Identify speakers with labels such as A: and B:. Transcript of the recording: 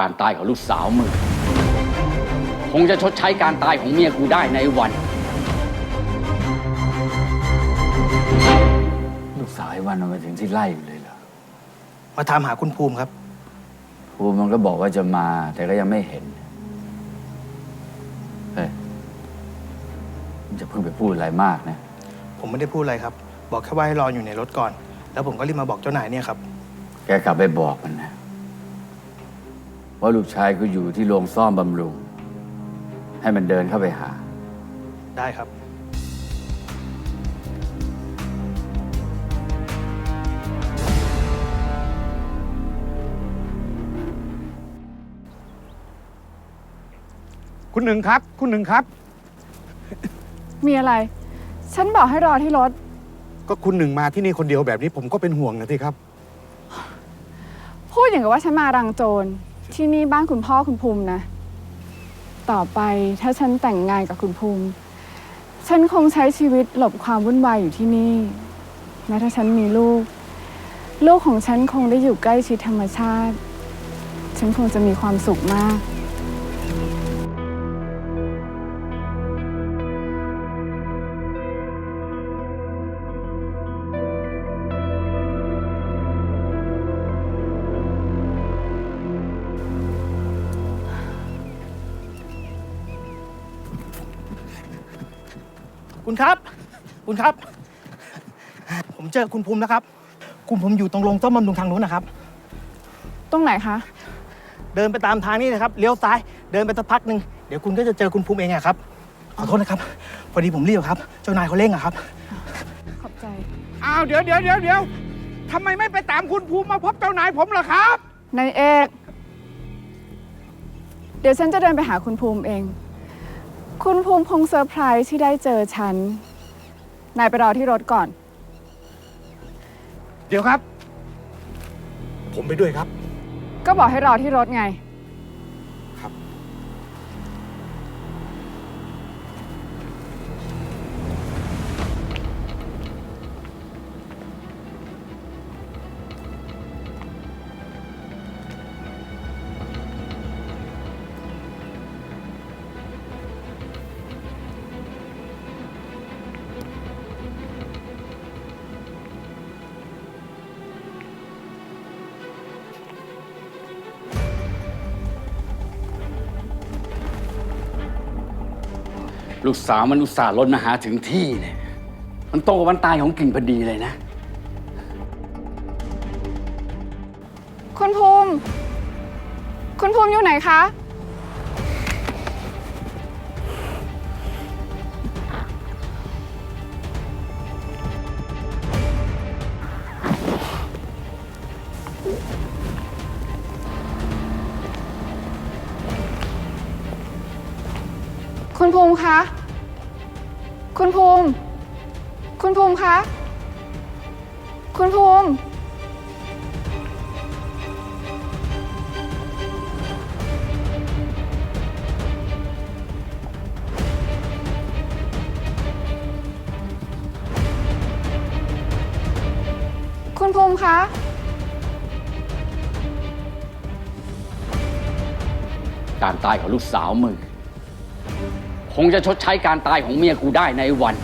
A: การตายของลูกสาวมึงคงจะชดใช้การตายของเมียกูได้ในวัน ลูกสาวไอ้วันมันมาถึงที่ไล่อยู่เลยเหรอ
B: มาตามหาคุณภูมิครับ
A: ภูมิมันก็บอกว่าจะมา แต่ก็ยังไม่เห็น เฮ้ยมึงจะเพิ่งไปพูดอะไรมากนะ
B: ผมไม่ได้พูดอะไรครับ บอกแค่ว่าให้รออยู่ในรถก่อน แล้วผมก็รีบมาบอกเจ้านายเนี่ยครับ
A: แกกลับไปบอกมันนะ ว่าลูกชายกูอยู่ที่โรงซ่อมบำรุง ให้มันเดินเข้าไปหา
B: ได้ครับ
C: คุณหนึ่งครับ คุณหนึ่งครับ
D: มีอะไร ฉันบอกให้รอที่รถ
C: ก็คุณหนึ่งมาที่นี่คนเดียวแบบนี้ผมก็เป็นห่วงนะที่ครับ
D: พูดอย่างกับว่าฉันมารังโจร ที่นี่บ้านคุณพ่อคุณภูมินะ ต่อไปถ้าฉันแต่งงานกับคุณภูมิ ฉันคงใช้ชีวิตหลบความวุ่นวายอยู่ที่นี่และถ้าฉันมีลูก ลูกของฉันคงได้อยู่ใกล้ชิดธรรมชาติ ฉันคงจะมีความสุขมาก
B: คุณครับ คุณครับ ผมเจอคุณภูมิแล้วครับ คุณภูมิอยู่ตรงโรงต้มบำรุงทางนู้นนะครับ
D: ตรงไหนคะ
B: เดินไปตามทางนี้นะครับ เลี้ยวซ้าย เดินไปสักพักหนึ่งเดี๋ยวคุณก็จะเจอคุณภูมิเองอะครับ ขอโทษนะครับ พอดีผมรีบอะครับ เจ้านายเขาเร่งอะครับ
D: ขอบใจ
C: อ้าวเดี๋ยวเดี๋ยวเดี๋ยวเดี๋ยวทำไมไม่ไปตามคุณภูมิมาพบเจ้านายผมล่ะครับ
D: นายเอก เดี๋ยวฉันจะเดินไปหาคุณภูมิเอง คุณภูมิคงเซอร์ไพรส์ที่ได้เจอฉัน นายไปรอที่รถก่อน
C: เดี๋ยวครับ ผมไปด้วยครับ
D: ก็บอกให้รอที่รถไง
A: ลูกสาวมันอุตส่าห์ลนมาหาถึงที่เนี่ย มันตรงกับวันตายของกิ่งพอดีเลยนะ
D: คุณภูมิ คุณภูมิอยู่ไหนคะ คุณภูมิคะ คุณภูมิ คุณภูมิคะ คุณภูมิ คุณภูมิคะ
A: การตายของลูกสาวมึง คงจะชดใช้การตายของเมียกูได้ในวัน